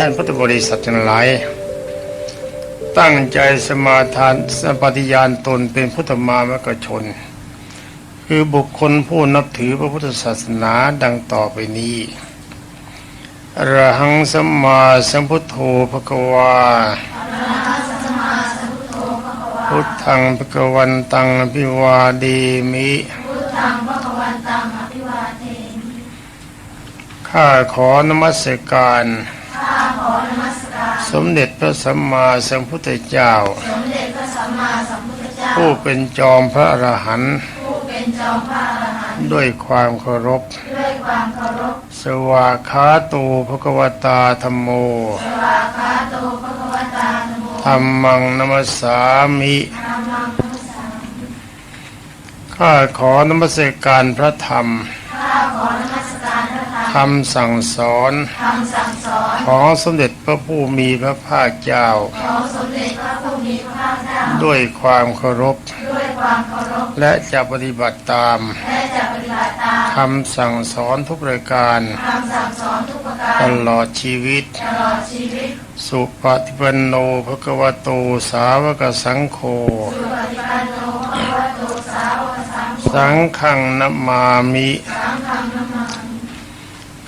ท่านพุทธบริษัททั้งหลาย ตั้งใจสมาทานสปฏิญาณตนเป็นพุทธมามกชน คือบุคคลผู้นับถือพระพุทธศาสนาดังต่อไปนี้อรหังสัมมาสัมพุทโธภควาพุทธังภควันตังอภิวาเดมิข้าขอนมัสการ สมเด็จพระสัมมาสัมพุทธเจ้า ผู้เป็นจอมพระอรหันต์ด้วยความเคารพ สวากขาตูภควตาธรรมโมธรรมังนมัสสามิข้าขอนมัสการพระธรรม คำสั่งสอนของสมเด็จพระผู้มีพระภาคเจ้า ด้วยความเคารพ และจะปฏิบัติตามคำสั่งสอนทุกประการตลอดชีวิต สุปฏิปันโนภควโตสาวกสังโฆสังฆังนัมม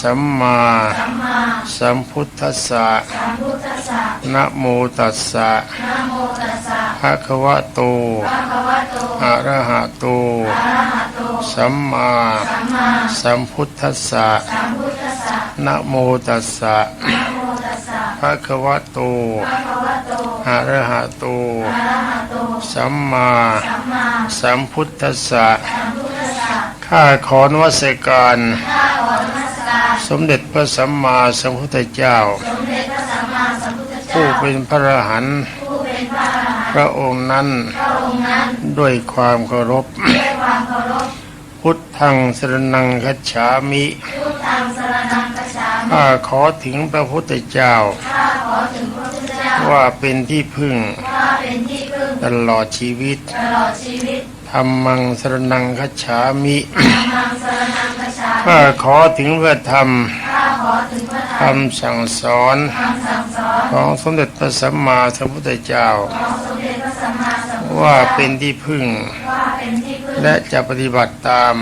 สัมมาสัมพุทธัสสะนะโมตัสสะภะคะวะโตอะระหะโต สัมมาสัมพุทธัสสะนะโมตัสสะภะคะวะโตอะระหะโต สัมมาสัมพุทธัสสะข้าขอนวัสการ สมเด็จพระสัมมาสัมพุทธเจ้า ผู้เป็นพระอรหันต์พระองค์นั้นด้วยความเคารพ พุทธังสรนังคัจฉามิข้าขอถึงพระพุทธเจ้า ว่าเป็นที่พึ่งตลอดชีวิต ธรรมังสรนังคัจฉามิข้าขอถึงพระธรรมคำสั่งสอนของสมเด็จพระสัมมาสัมพุทธเจ้า ว่าเป็นที่พึ่ง และจะปฏิบัติตาม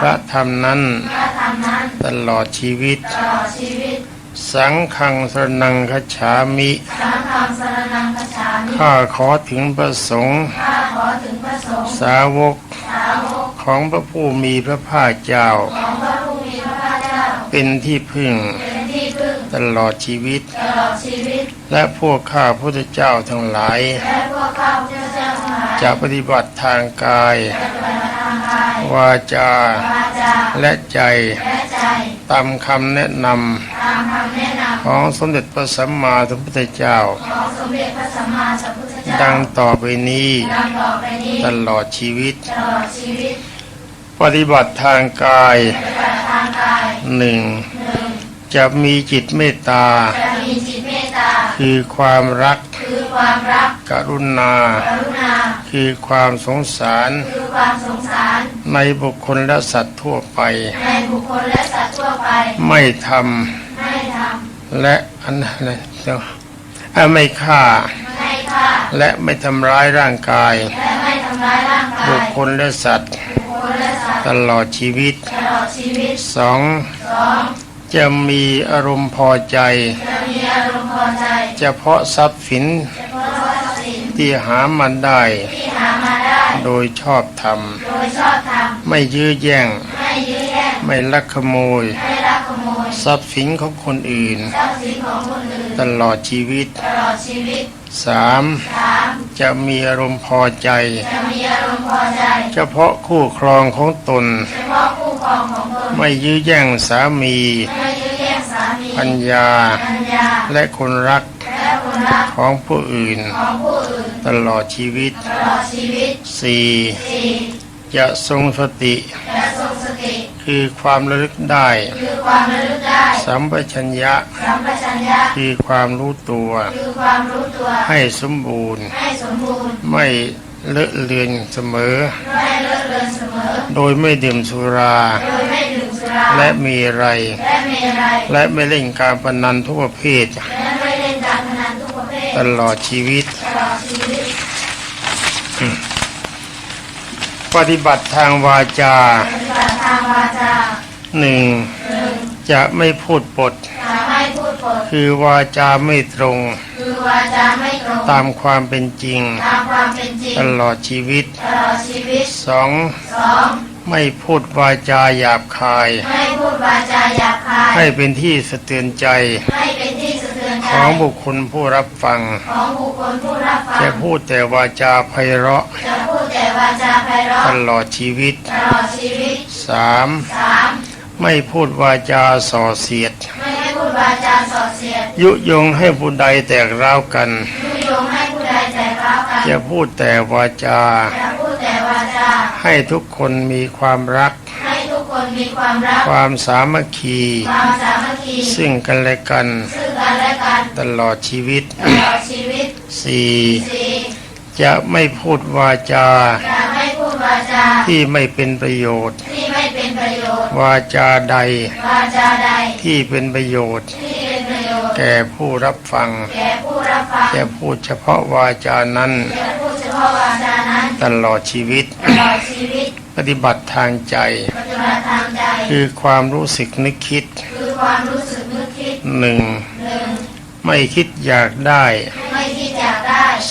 พระธรรมนั้นตลอดชีวิต สังฆังสรนังคัจฉามิ ข้าขอถึงประสงค์ สาวกของพระผู้มีพระภาคเจ้า เป็นที่พึ่งตลอดชีวิต และพวกข้าพุทธเจ้าทั้งหลาย จะปฏิบัติทางกาย วาจา และใจตามคำแนะนำของสมเด็จพระสัมมาสัมพุทธเจ้า ดังต่อไปนี้ ตลอดชีวิต ปฏิบัติทางกายหนึ่งจะมีจิตเมตตา คือความรัก กรุณา คือความสงสาร ในบุคคลและสัตว์ทั่วไป ไม่ทำและอันอะไรเดี๋ยวอะไม่ฆ่า และไม่ทำร้ายร่างกาย บุคคลและสัตว์ ตลอดชีวิตสองจะมีอารมณ์พอใจ เฉพาะทรัพย์สินที่หามันได้ โดยชอบธรรม ไม่ยื้อแย่ง ไม่ลักขโมย ทรัพย์สินของคนอื่น ตลอดชีวิตสามจะมีอารมณ์พอใจ เฉพาะคู่ครองของตน ไม่ยื้อแย่งสามีพัญญา และคนรักของผู้อื่น ตลอดชีวิตตลอดชีวิตสี่สี่จะทรงสติและทรงสติ คือความระลึกได้ คือความระลึกได้ สัมปชัญญะ สัมปชัญญะ คือความรู้ตัว คือความรู้ตัว ให้สมบูรณ์ ให้สมบูรณ์ ไม่เลอะเลือนเสมอ ไม่เลิกเลินเสมอ โดยไม่ดื่มสุรา โดยไม่ดื่มสุรา และมีอะไร และเมรัยและไม่เล่นการพนันทุกประเภท และไม่เล่นการพนันทุกประเภท ตลอดชีวิต ตลอดชีวิต ปฏิบัติทางวาจาปฏิบัติทางวาจาหนึ่งหนึ่งจะไม่พูดปดจะไม่พูดปดคือวาจาไม่ตรงคือวาจาไม่ตรง ตามความเป็นจริงตามความเป็นจริงตลอดชีวิตตลอดชีวิตสองสองไม่พูดวาจาหยาบคายไม่พูดวาจาหยาบคาย ให้เป็นที่สะเทือนใจให้เป็นที่สะเทือนใจของบุคคลผู้รับฟังของบุคคลผู้รับฟัง จะพูดแต่วาจาไพเราะจะพูด แต่วาจาไพเราะตลอดชีวิต ตลอดชีวิตสามสามไม่พูดวาจาส่อเสียด ไม่ให้พูดวาจาส่อเสียดยุยงให้ผู้ใดแตกร้าวกัน ยุยงให้ผู้ใดแตกร้าวกันจะพูดแต่วาจาจะพูดแต่วาจา ให้ทุกคนมีความรัก ให้ทุกคนมีความรัก ความสามัคคี ความสามัคคีซึ่งกันและกัน ซึ่งกันและกัน ตลอดชีวิต ตลอดชีวิต สี่ สี่ จะไม่พูดวาจาจะไม่พูดวาจา ที่ไม่เป็นประโยชน์ที่ไม่เป็นประโยชน์วาจาใดวาจาใด ที่เป็นประโยชน์ที่เป็นประโยชน์แก่ผู้รับฟังแก่ผู้รับฟัง จะพูดเฉพาะวาจานั้นจะพูดเฉพาะวาจานั้นตลอดชีวิตตลอดชีวิตปฏิบัติทางใจปฏิบัติทางใจ คือความรู้สึกนึกคิดคือความรู้สึกนึกคิดหนึ่งหนึ่งไม่คิดอยากได้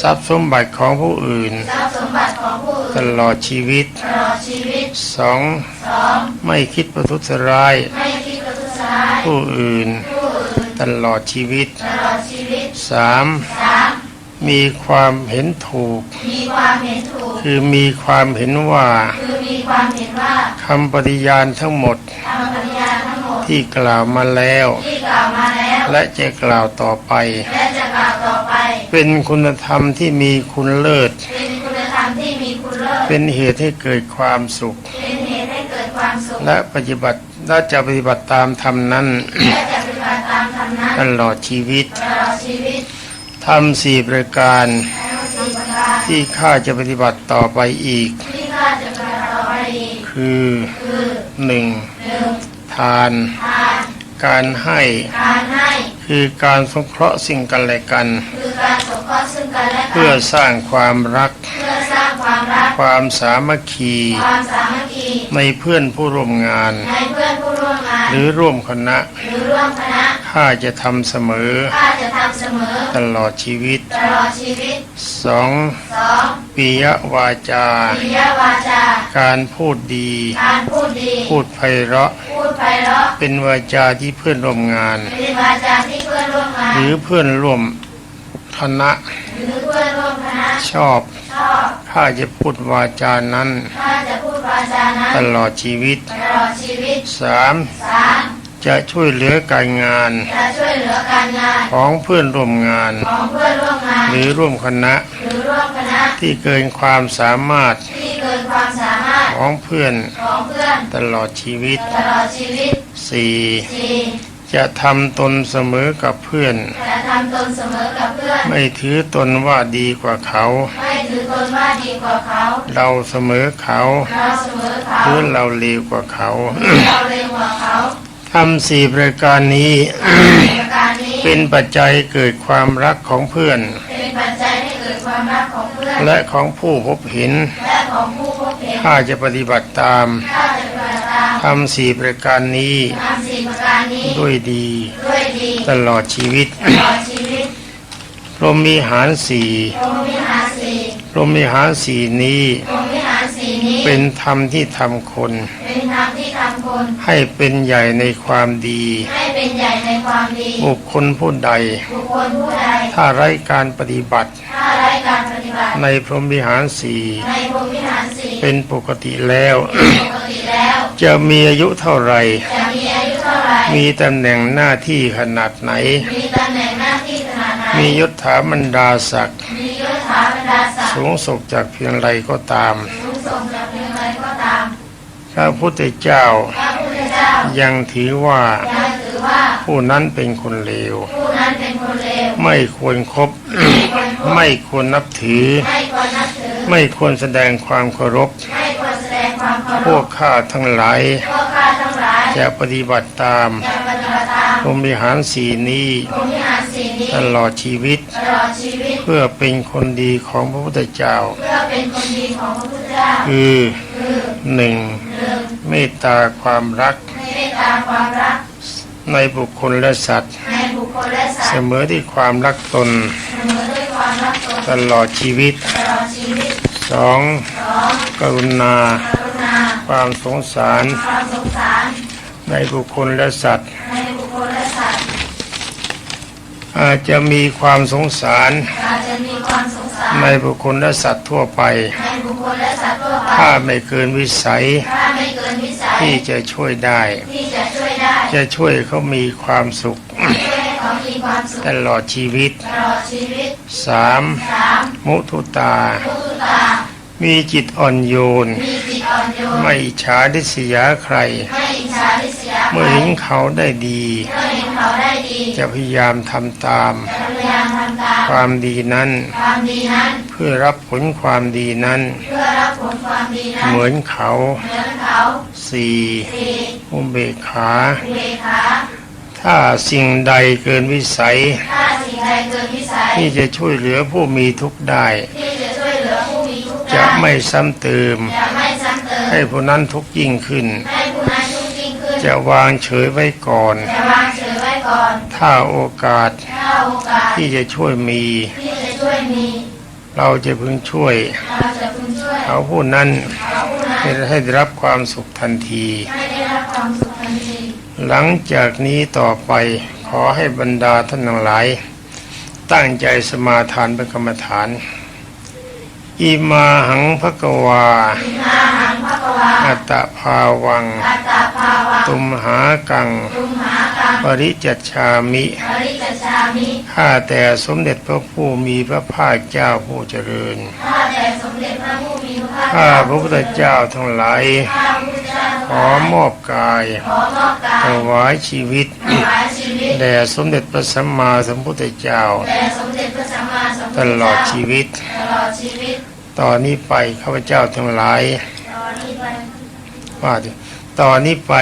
ทรัพย์สมบัติของผู้อื่นทรัพย์สมบัติของผู้ตอื่นลอดชีวิตตลอดชีวิตสองสองไม่คิดประทุษร้ายไม่คิดประทุษร้าย ผู้อื่นผู้อื่นตลอดชีวิตตลอดชีวิตสามสามมีความเห็นถูกมีความเห็นถูกคือมีความเห็นว่าคือมีความเห็นว่าคำปฏิญาณทั้งหมดคำปฏิญาณทั้งหมดที่กล่าวมาแล้วที่กล่าวมา แล้วและจะกล่าวต่อไป และจะกล่าวต่อไป เป็นคุณธรรมที่มีคุณเลิศ เป็นคุณธรรมที่มีคุณเลิศ เป็นเหตุให้เกิดความสุข เป็นเหตุให้เกิดความสุข และปฏิบัติและจะปฏิบัติตามธรรมนั้น และจะปฏิบัติตามธรรมนั้นตลอดชีวิตตลอดชีวิตทำสี่ประการทั้งสี่ประการ ที่ข้าจะปฏิบัติต่อไปอีกที่ข้าจะปฏิบัติต่อไปอีกคือคือหนึ่งหนึ่งทานทาน การให้การให้ คือการสงเคราะห์สิ่งกันและกัน คือการสงเคราะห์ซึ่งกันและกัน เพื่อสร้างความรัก เพื่อสร้างความรัก ความสามัคคี ความสามัคคี ในเพื่อนผู้ร่วมงาน ในเพื่อนผู้ร่วมงาน หรือร่วมคณะ หรือร่วมคณะข้าจะทำเสมอ ข้าจะทำเสมอ ตลอดชีวิต ตลอดชีวิตสองสองปิยวาจา ปิยวาจา การพูดดี การพูดดี พูดไพเราะ พูดไพเราะ เป็นวาจาที่เพื่อนร่วมงาน เป็นวาจาที่เพื่อนร่วมงาน หรือเพื่อนร่วมคณะ หรือเพื่อนร่วมคณะ ชอบ ชอบ ข้าจะพูดวาจานั้น ข้าจะพูดวาจานั้น ตลอดชีวิตตลอดชีวิตสามสามจะช่วยเหลือการงานจะช่วยเหลือการงานของเพื่อนร่วมงานของเพื่อนร่วมงานหรือร่วมคณะหรือร่วมคณะ ที่เกินความสามารถที่เกินความสามารถของเพื่อนของเพื่อนตลอดชีวิตตลอดชีวิตสี่สี่ จะทำตนเสมอกับเพื่อน จะทำตนเสมอกับเพื่อน ไม่ถือตนว่าดีกว่าเขา ไม่ถือตนว่าดีกว่าเขา เราเสมอเขาเราเสมอเขาหรือเราเลวกว่าเขาเราเร็วกว่าเขาทำสี่ประการนี้ประการนี้ เป็นปัจจัยเกิดความรักของเพื่อน เป็นปัจจัยให้เกิดความรักของเพื่อน และของผู้พบเห็น และของผู้พบเห็นข้าจะปฏิบัติตามถ้าจะปฏิบัติตาม ทำสี่ประการนี้ ทำสี่ประการนี้ ด้วยดี ด้วยดี ตลอดชีวิต ตลอดชีวิตพรหมวิหารสี่พรหมวิหารสี่พรหมวิหารสี่นี้พรหมวิหารสี่นี้ เป็นธรรมที่ทำคน เป็นธรรมที่ทำคน ให้เป็นใหญ่ในความดี ให้เป็นใหญ่ในความดี บุคคลผู้ใด บุคคลผู้ใด ถ้าไร้การปฏิบัติ ถ้าไร้การปฏิบัติ ในพรหมวิหารสี่ในพรหมวิหารสี่เป็นปกติแล้วปกติแล้ว จะมีอายุเท่าไหร่จะมีอายุเท่าไหร่ มีตำแหน่งหน้าที่ขนาดไหน มีตำแหน่งหน้าที่ขนาดไหนมียศถาบรรดาศักดิ์มียศถาบรรดดาศักดิ์สูงสุดจากเพียงไรก็ตามสูงส่งจากเพียงไรก็ตามพระพุทธเจ้าพระพุทธเจ้ายังถือว่ายังถือว่าผู้นั้นเป็นคนเลวผู้นั้นเป็นคนเลว ไม่ควรครบ ไม่ควรนับถือ ไม่ควรนับถือไม่ควรแสดงความเคารพไพวพกข้าทั้งหลายพวกข้าทั้งหลายจะปฏิบัติตามจะปฏิบัติตามพรหมวิหารสีนี้พรหมวิหารสี่นี้ตลอดชีวิตตลอดชีวิต เพื่อเป็นคนดีของพระพุทธเจ้าเพื่อเป็นคนดีของพระพุทธเจ้าคือคือหนึ่งหนึ่งเมตตาความรักเมตตาความรัก ในบุคคลและสัตว์ในบุคคลและสัตเสว์มอที่ความรักตนเสมอด้วยความรักตน ตลอดชีวิตตลอดชีวิตสองสองกรุณากรุณา ความสงสารความสงสาร ในบุคคลและสัตว์ในบุคคลและสัตว์อาจจะมีความสงสารอาจจะมีความสงสารในบุคคลและสัตว์ทั่วไปในบุคคลและสัตว์ทั่วไปถ้าไม่เกินวิสัยถ้าไม่เกินวิสัยที่จะช่วยได้ที่จะช่วยได้ จะช่วยเขามีความสุขช่วยให้เขามีความสุขตลอดชีวิตตลอดชีวิตสามสามมุทุตามุตุตา มีจิตอ่อนโยนมีจิตอ่อนโยน ไม่อิจฉาดิษยาใครไม่อิจฉาริษยาใครเมื่อเห็นเขาได้ดีเมื่อเห็นเขาได้ดี จะพยายามทำตามจะพยายามทำตามความดีนั้นความดีนั้นเพื่อรับผลความดีนั้น เพื่อรับผลความดีนั้น เหมือนเขาเหมือนเขาสี่สี่อุเบกขาอุเบกขาถ้าสิ่งใดเกินวิสัยถ้าสิ่งใดเกินวิสัย ที่จะช่วยเหลือผู้มีทุกข์ได้ที่จะช่วยเหลือผู้มีทุกข์ได้จะไม่ซ้ำเติม ให้ผู้นั้นทุกข์ยิ่งขึ้นให้ผู้นั้นทุกข์ยิ่งขึ้นจะวางเฉยไว้ก่อนจะวางเฉยไว้ก่อน ถ้าโอกาสถ้าโอกาสที่จะช่วยมีที่จะช่วยมี เราจะพึงช่วยเราจะพึงช่วยเขาผู้นั้นเขาผู้นั้นให้ให้ได้รับความสุขทันทีให้ได้รับความสุขทันที หลังจากนี้ต่อไปขอให้บรรดาท่านทั้งหลาย ตั้งใจสมาทานเป็นกรรมฐานอิมาหังภกวาอิมาหังภควา อัตตภาวังอัตตาภาวะตุมหากัง ตุมหากัง ปริจัชชามิปริจชามิข้าแต่สมเด็จพระผู้มีพระภาคเจ้าผู้เจริญข้าแต่สมเด็จพระผู้มีพระภาคข้าพระพุทธเจ้าทั้งหลายข้าพระพุทธเจ้าขอมอบกายขอมอบกายถวายชีวิตถวายชีวิตแด่สมเด็จพระสัมมาสัมพุทธเจ้าแด่สมเด็จพระสัมมาสัมพุทธตเจ้าลอดชีวิตตลอดชีวิตต่อนนี้ไปข้าพเจ้าทั้งหลายตอนนี้ไป ว่าดิต่อนนี้ไป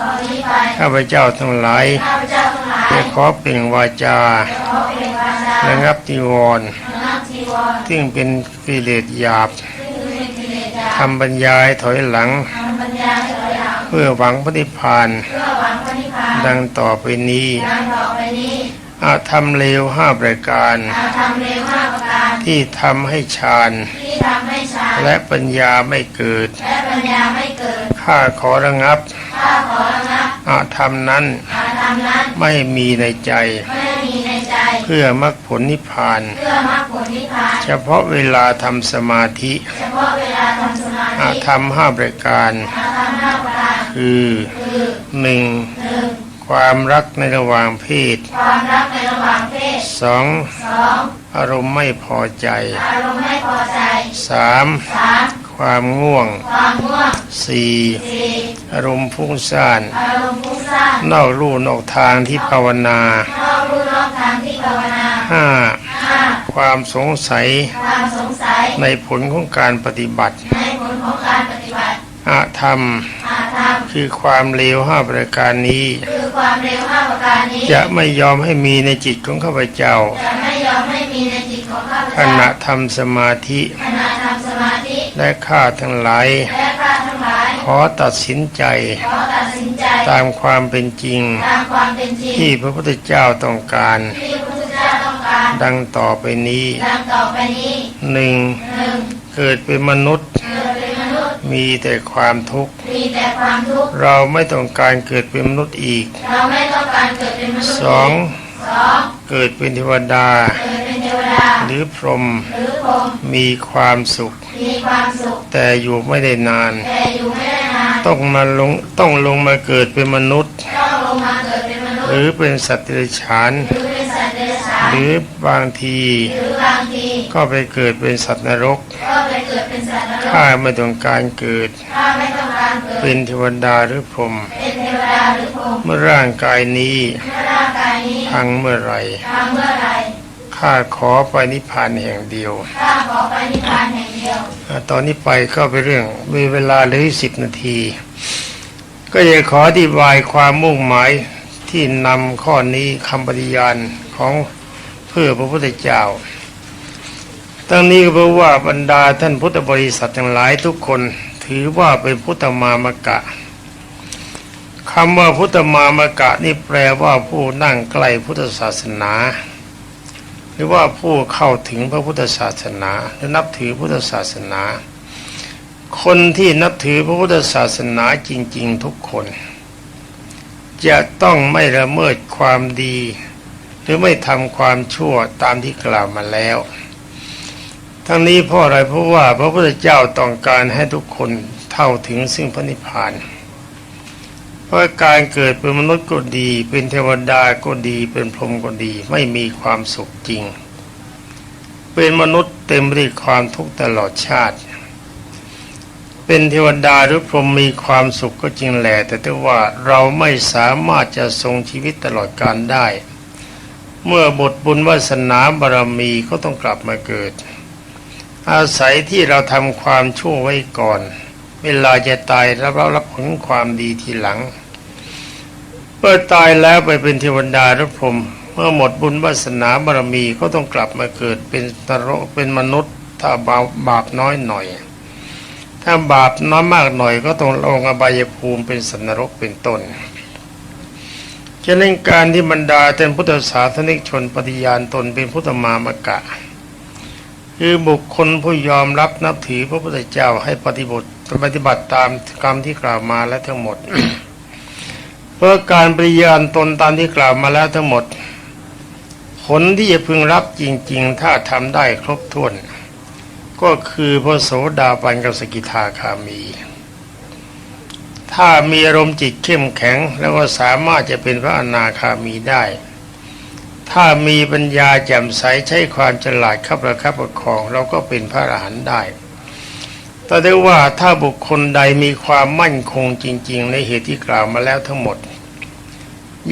ตอนนี้ไปข้าพเจ้าทั้งหลายข้าพเจ้าทั้งหลายจะขอเปล่งวาจาขอเป็นวาจาระงับนิวรณ์ระงับจีวรซึ่งเป็นกิเลสหยาบซึ่งเป็นกิเลสยาทำบรรยายถอยหลังทำปัญญาถอยหลังเพื่อหวังพระนิพพานเพื่อหวังพระนิพพาน ดังต่อไปนี้ดังต่อไปนี้อาธรรมเลวห้าประการอาทำเร็วห้าประการที่ทำให้ฌานที่ทำให้ฌานและปัญญาไม่เกิด ข้าขอระงับข้าขอระงับอาธรรมนั้นอาทำนั้นไม่มีในใจไม่มีในใจเพื่อมรรคผลนิพพานเพื่อมรรคผลนิพพาน เฉพาะเวลาทำสมาธิเฉพาะเวลาทำสมาอาธิธรรมห้าประการอาทำห้าประการคือคือหนึ่งหนึ่ง ความรักในระหว่างเพศความรักในระหว่างเพศสองสองอารมณ์ไม่พอใจ อารมณ์ไม่พอใจสามสามความง่วงความง่วงสี่สี่อารมณ์ฟุ้งซ่านอารมณ์ฟุ้งซ่านนอกลู่นอกทางที่ภาวนานอกรู้นอกทางที่ภาวนาห้าห้าความสงสัยความสงสัยในผลของการปฏิบัติในผลของการปฏิบัติอาธรรมอาธรรม คือความเลวห้าประการนี้คือความเร็วห้าประการนี้ จะไม่ยอมให้มีในจิตของข้าพเจ้า จะไม่ยอมให้มีในจิตของข้าพขเจ้าณะทำสมาธิขณะทำสมาธิ และข้าทั้งหลายและข้าทั้งหลายขอตัดสินใจขอตัดสินใจ ตามความเป็นจริงตามความเป็นจริง ที่พระพุทธเจ้าต้องการที่พระพุทธเจ้าต้องการ ดังต่อไปนี้ดังต่อไปนี้หนึ่งหนึ่งเกิดเป็นมนุษย์เกิดเป็น มนุษย์มีแต่ความทุกข์ มีแต่ความทุกข์ เราไม่ต้องการเกิดเป็นมนุษย์อีก เราไม่ต้องการเกิดเป็นมนุษย์สองสองเกิดเป็นเทวดาเกิดเป็นเทวดา หรือพรหมหรือพรหมมีความสุขมีความสุข แต่อยู่ไม่ได้นานแต่อยู่ไม่ได้นานต้องมาลงต้องลงมาเกิดเป็นมนุษย์ต้องลงมาเกิดเป็นมนุษย์ หรือเป็นสัตว์เดรัจฉานหรือเป็นสัตว์เดรัจฉานหหรือบางทีหรือบางที ก็ไปเกิดเป็นสัตว์นรก ก็ไปเกิดเป็นสัตว์นรกข้าไม่ต้องการเกิดถ้าไม่ต้องการเกิด เป็นเทวดาหรือพรหมเป็นเทวดาหรือพรหมเมื่อร่างกายนี้เมื่อร่างกายนี้พังเมื่อไหรทำเมื่อไรข้าขอไปนิพพานแห่งเดียวถ้าขอไปนิพพานแห่งเดียวอ่าตอนนี้ไปก็ไปเรื่องมีเวลาเหลือสิบนาที ก็จะขออธิบายความมุ่งหมายที่นำข้อนี้คำปฏิญาณของเพื่อพระพุทธเจ้า ตั้งนี้ก็เพราะว่าบรรดาท่านพุทธบริษัททั้งหลายทุกคนถือว่าเป็นพุทธมามกะคำว่าพุทธมามกะนี่แปลว่าผู้นั่งใกล้พุทธศาสนา หรือว่าผู้เข้าถึงพระพุทธศาสนาหรือนับถือพุทธศาสนา คนที่นับถือพระพุทธศาสนาจริง ๆ ทุกคน จะต้องไม่ละเมิดความดี หรือไม่ทำความชั่วตามที่กล่าวมาแล้ว ทั้งนี้เพราะอะไรเพราะว่าพระพุทธเจ้าต้องการให้ทุกคนเท่าถึงซึ่งพระนิพพาน เพราะการเกิดเป็นมนุษย์ก็ดี เป็นเทวดาก็ดีเป็นพรหมก็ดีไม่มีความสุขจริง เป็นมนุษย์เต็มไปด้วยความทุกข์ตลอดชาติ เป็นเทวดาหรือพรหมมีความสุขก็จริงแหละแต่ถ้าว่าเราไม่สามารถจะทรงชีวิตตลอดกาลได้ เมื่อบทบุญวาสนาบารมีก็ต้องกลับมาเกิด อาศัยที่เราทำความชั่วไว้ก่อน เวลาจะตายแล้วเรารับผลความดีทีหลังเมื่อตายแล้วไปเป็นเทวดาหรือพรหมเมื่อหมดบุญวาสนาบารมีก็ต้องกลับมาเกิดเป็นนรกเป็นมนุษย์ ถ้าบาปบาปน้อยหน่อย ถ้าบาปน้อยมากหน่อยก็ต้องลงอบายภูมิเป็นสันนรกเป็นต้นฉะนั้นการที่บรรดาท่านพุทธศาสนิกชนปฏิญาณตนเป็นพุทธมามกะ คือบุคคลผู้ยอมรับนับถือพระพุทธเจ้าให้ปฏิบัติปฏิบัติตามกรรมที่กล่าวมาแล้วทั้งหมด เพื่อการปฏิญาณตนตามที่กล่าวมาแล้วทั้งหมด ผลที่จะพึงรับจริง ๆ ถ้าทำได้ครบถ้วน ก็คือพระโสดาบันกับสกิทาคามี ถ้ามีอารมณ์จิตเข้มแข็งแล้วก็สามารถจะเป็นพระอนาคามีได้ ถ้ามีปัญญาแจ่มใสใช้ความฉลาดขับประคับประคอง เราก็เป็นพระอรหันต์ได้ แต่ได้ว่าถ้าบุคคลใดมีความมั่นคงจริง ๆ ในเหตุที่กล่าวมาแล้วทั้งหมด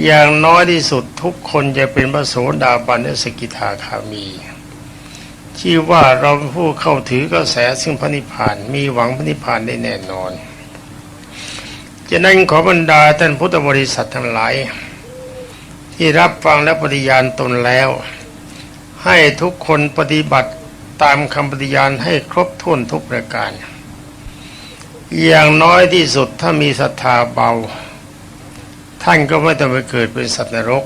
อย่างน้อยที่สุดทุกคนจะเป็นพระโสดาบันและสกิทาคามีที่ว่าเราผู้เข้าถือกระแสซึ่งพระนิพพานมีหวังพระนิพพานได้แน่นอนฉะนั้นขอบรรดาท่านพุทธบริษัททั้งหลาย ที่รับฟังและปฏิญาณตนแล้ว ให้ทุกคนปฏิบัติตามคำปฏิญาณให้ครบถ้วนทุกประการ อย่างน้อยที่สุดถ้ามีศรัทธาเบา ท่านก็ไม่ต้องไปเกิดเป็นสัตว์นรก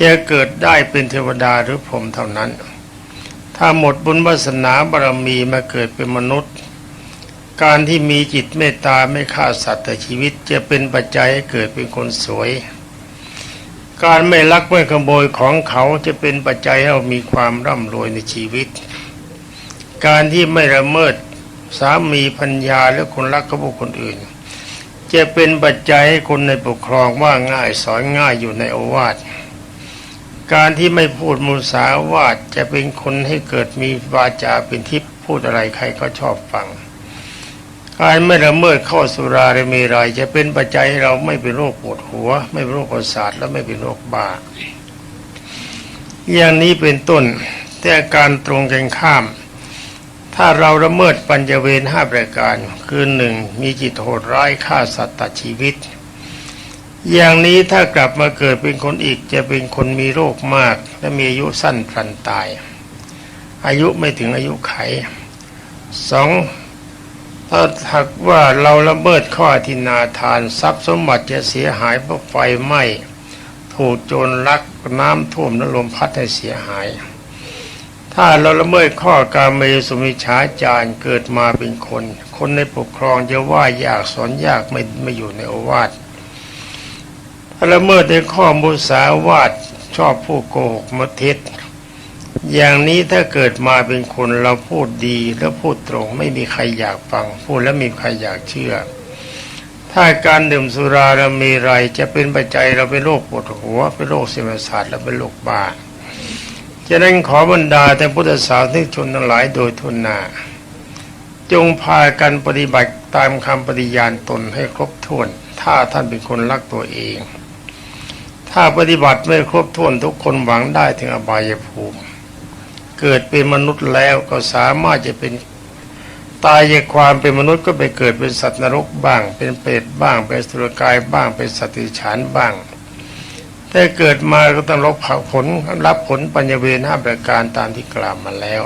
จะเกิดได้เป็นเทวดาหรือพรหมเท่านั้น ถ้าหมดบุญวาสนาบารมีมาเกิดเป็นมนุษย์การที่มีจิตเมตตาไม่ฆ่าสัตว์แต่ชีวิตจะเป็นปัจจัยให้เกิดเป็นคนสวย การไม่ลักไม่ขโมยของเขาจะเป็นปัจจัยให้เรามีความร่ำรวยในชีวิต การที่ไม่ละเมิดสามีพัญญาและคนรักกับบุคคลอื่น จะเป็นปัจจัยให้คนในปกครองว่าง่ายสอนง่ายอยู่ในโอวาทการที่ไม่พูดมุสาวาทจะเป็นคนให้เกิดมีวาจาเป็นทิพย์พูดอะไรใครก็ชอบฟัง การไม่ละเมิดข้อสุราและเมรัยจะเป็นปัจจัยให้เราไม่เป็นโรคปวดหัว ไม่เป็นโรคประสาทและไม่เป็นโรคบ้าอย่างนี้เป็นต้นแต่การตรงกันข้าม ถ้าเราละเมิดปัญจเวรห้าประการ คือหนึ่งมีจิตโหดร้ายฆ่าสัตว์ตัดชีวิต อย่างนี้ถ้ากลับมาเกิดเป็นคนอีกจะเป็นคนมีโรคมาก และมีอายุสั้นพลันตาย อายุไม่ถึงอายุไขสอง ถ้าหากว่าเราละเมิดข้ออธินาทานทรัพย์สมบัติจะเสียหายเพราะไฟไหม้ถูกโจรลักน้ำท่วมและลมพัดให้เสียหาย ถ้าเราละเมิดข้อการเมสุมิชาจารเกิดมาเป็นคน คนในปกครองจะว่ายากสอนยากไม่ไม่อยู่ในโอวาทถ้าละเมิดในข้อมุสาวาทชอบผู้โกหกมดเท็จ อย่างนี้ถ้าเกิดมาเป็นคนเราพูดดีแล้วพูดตรง ไม่มีใครอยากฟัง พูดแล้วมีใครอยากเชื่อ ถ้าการดื่มสุราเรามีไรจะเป็นปัจจัยเราเป็นโรคปวดหัวเป็นโรคเส้นประสาทและเป็นโรคบ้าฉะนั้นขอบรรดาแต่พุทธศาสนิกชนทั้งหลายโดยทุนนาจงพากันปฏิบัติตามคำปฏิญาณตนให้ครบถ้วน ถ้าท่านเป็นคนรักตัวเอง ถ้าปฏิบัติไม่ครบถ้วนทุกคนหวังได้ถึงอบายภูมิ เกิดเป็นมนุษย์แล้วก็สามารถจะเป็นตายจากความเป็นมนุษย์ก็ไปเกิดเป็นสัตว์นรกบ้าง เป็นเปรตบ้าง เป็นสุรกายบ้าง เป็นสติฉานบ้าง แต่เกิดมาก็ต้องรับผลรับผลปัญญเวรห้าประการตามที่กล่าวมาแล้ว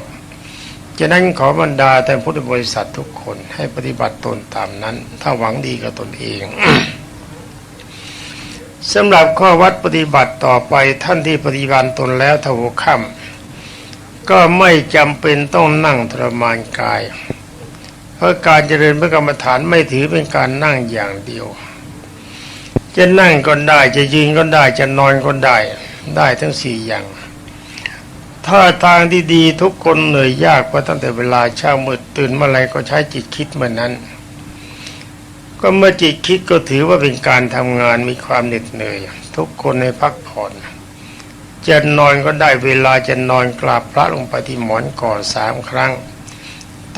ฉะนั้นขอบรรดาแต่พุทธบริษัททุกคนให้ปฏิบัติตนตามนั้น ถ้าหวังดีกับตนเองสำหรับข้อวัดปฏิบัติต่อไปท่านที่ปฏิบัติตนแล้วทวค่ำ ก็ไม่จำเป็นต้องนั่งทรมานกาย เพราะการเจริญพระกรรมฐานไม่ถือเป็นการนั่งอย่างเดียว จะนั่งก็ได้จะยืนก็ได้จะนอนก็ได้ได้ทั้งสี่อย่าง ถ้าทางที่ดีทุกคนเหนื่อยยากเพราะตั้งแต่เวลาเช้ามืดตื่นเมื่อไรก็ใช้จิตคิดเหมือนนั้น ก็เมื่อจิตคิดก็ถือว่าเป็นการทำงานมีความเหน็ดเหนื่อย ทุกคนให้พักผ่อน จะนอนก็ได้เวลาจะนอนกราบพระลงไปที่หมอนก่อนสามครั้ง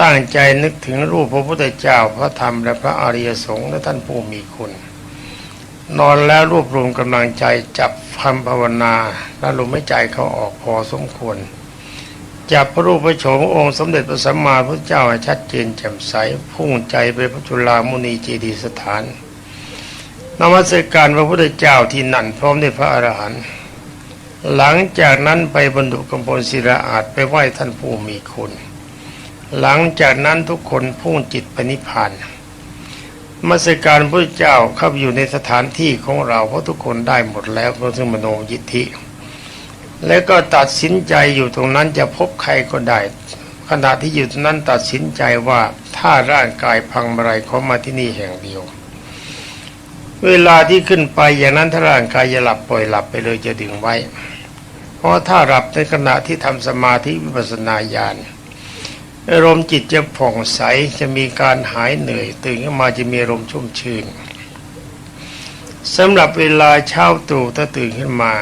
ตั้งใจนึกถึงรูปพระพุทธเจ้าพระธรรมและพระอริยสงฆ์และท่านผู้มีคุณ นอนแล้วรวบรวมกำลังใจจับคำภาวนาแล้วลมหายใจเขาออกพอสมควรจับพระรูปพระโฉมองค์สมเด็จพระสัมมาสัมพุทธเจ้าให้ชัดเจนแจ่มใสพุ่งใจไปพระจุลามุนีเจดียสถานนมัสการพระพุทธเจ้าที่นั่นพร้อมด้วยพระอรหันต์ หลังจากนั้นไปบรรดุกำพลศิลาอาจไปไหว้ท่านผู้มีคุณ หลังจากนั้นทุกคนพุ่งจิตไปนิพพานมาสการพระเจ้าเข้าอยู่ในสถานที่ของเราเพราะทุกคนได้หมดแล้วเพราะซึ่งมโนยิทธิ แล้วก็ตัดสินใจอยู่ตรงนั้นจะพบใครก็ได้ ขณะที่อยู่ตรงนั้นตัดสินใจว่าถ้าร่างกายพังเมื่อไรขอมาที่นี่แห่งเดียว เวลาที่ขึ้นไปอย่างนั้นถ้าร่างกายจะหลับปล่อยหลับไปเลยจะดึงไว้ เพราะถ้าหลับในขณะที่ทำสมาธิวิปัสสนาญาณอารมณ์จิตจะผ่องใสจะมีการหายเหนื่อย ตื่นขึ้นมาจะมีอารมณ์ชุ่มชื่นสำหรับเวลาเช้าตรู่ถ้าตื่นขึ้นมา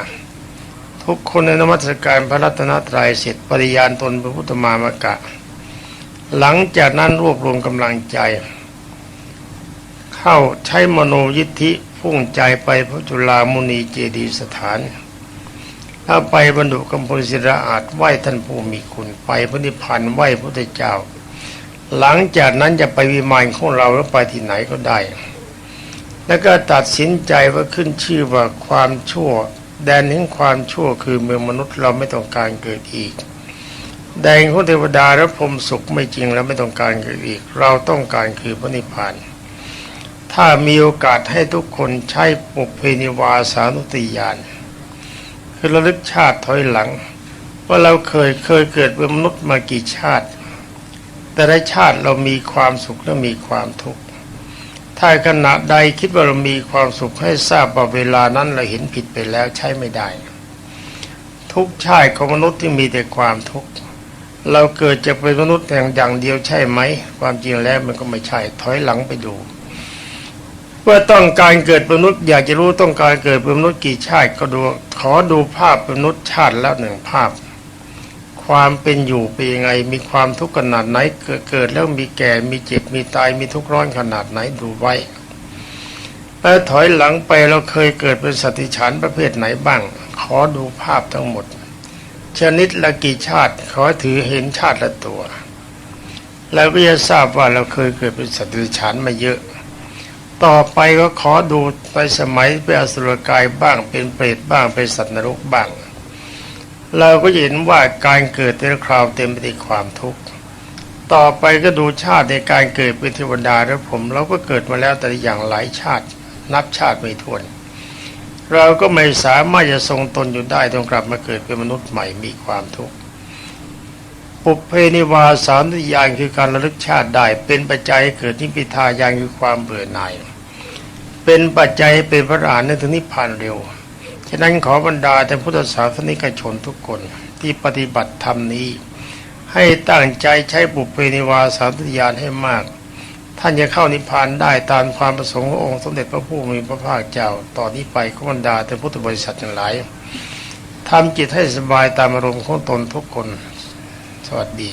ทุกคนในนมัสการพระรัตนตรัยเสร็จปริญาณตนพระพุทธมามกะ หลังจากนั้นรวบรวมกำลังใจ เข้าใช้มโนยิทธิพุ่งใจไปพระจุลามุนีเจดีสถาน ถ้าไปบรรดุกำพลศิระอาจไหว้ท่านผู้มีคุณไปพระนิพพานไหว้พระเจ้า หลังจากนั้นจะไปวิมานของเราหรือไปที่ไหนก็ได้ แล้วก็ตัดสินใจว่าขึ้นชื่อว่าความชั่ว แดนแห่งความชั่วคือเมืองมนุษย์เราไม่ต้องการเกิดอีกแดนของเทวดาและพรมสุขไม่จริงแล้วไม่ต้องการเกิดอีก เราต้องการคือพระนิพพาน ถ้ามีโอกาสให้ทุกคนใช้ปุเพนิวาสานุติยาน คือระลึกชาติถอยหลัง ว่าเราเคยเคยเกิดเป็นมนุษย์มากี่ชาติ แต่ละชาติเรามีความสุขและมีความทุกข์ถ้าขณะใดคิดว่าเรามีความสุขให้ทราบว่าเวลานั้นเราเห็นผิดไปแล้วใช้ไม่ได้ ทุกชาติของมนุษย์ที่มีแต่ความทุกข์เราเกิดจะเป็นมนุษย์อย่างอย่างเดียวใช่ไหม ความจริงแล้วมันก็ไม่ใช่ถอยหลังไปดู ว่าต้องการเกิดเป็นมนุษย์ อยากจะรู้ต้องการเกิดเป็นมนุษย์กี่ชาติก็ดูขอดูภาพเป็นมนุษย์ชาติแล้วหนึ่งภาพ ความเป็นอยู่เป็นยังไง มีความทุกข์ขนาดไหนเกิดเกิดแล้วมีแก่มีเจ็บมีตายมีทุกข์ร้อนขนาดไหนดูไว้แล้วถอยหลังไปเราเคยเกิดเป็นสัตว์ดิฉันประเภทไหนบ้าง ขอดูภาพทั้งหมด ชนิดละกี่ชาติขอถือเห็นชาติละตัว แล้วก็จะทราบว่าเราเคยเกิดเป็นสัตว์ดิฉันมาเยอะ ต่อไปก็ขอดูไปสมัยเป็นอสุรกายบ้างเป็นเปรตบ้างเป็นสัตว์นรกบ้าง เราก็เห็นว่าการเกิดแต่ละคราวเต็มไปด้วยความทุกข์ต่อไปก็ดูชาติในการเกิดเป็นเทวดาแล้วผมเราก็เกิดมาแล้วแต่อย่างหลายชาตินับชาติไม่ถ้วน เราก็ไม่สามารถจะทรงตนอยู่ได้ต้องกลับมาเกิดเป็นมนุษย์ใหม่มีความทุกข์ปุเพนิวาสานุญาณคือการระลึกชาติได้เป็นปัจจัยเกิดนิพพิทายานคือความเบื่อหน่าย เป็นปัจจัยเป็นพระอรหันต์ในถึงนิพพานเร็ว ฉะนั้นขอบรรดาแต่พุทธศาสนิกชนทุกคนที่ปฏิบัติธรรมนี้ ให้ตั้งใจใช้ปุเพนิวาสานุญาณให้มาก ท่านจะเข้านิพพานได้ตามความประสงค์ขององค์สมเด็จพระผู้มีพระภาคเจ้าต่อนนี้ไปขอบรรดาแต่พุทธบริษัททั้งหลายทำจิตให้สบายตามอารมณ์ของตนทุกคน สวัสดี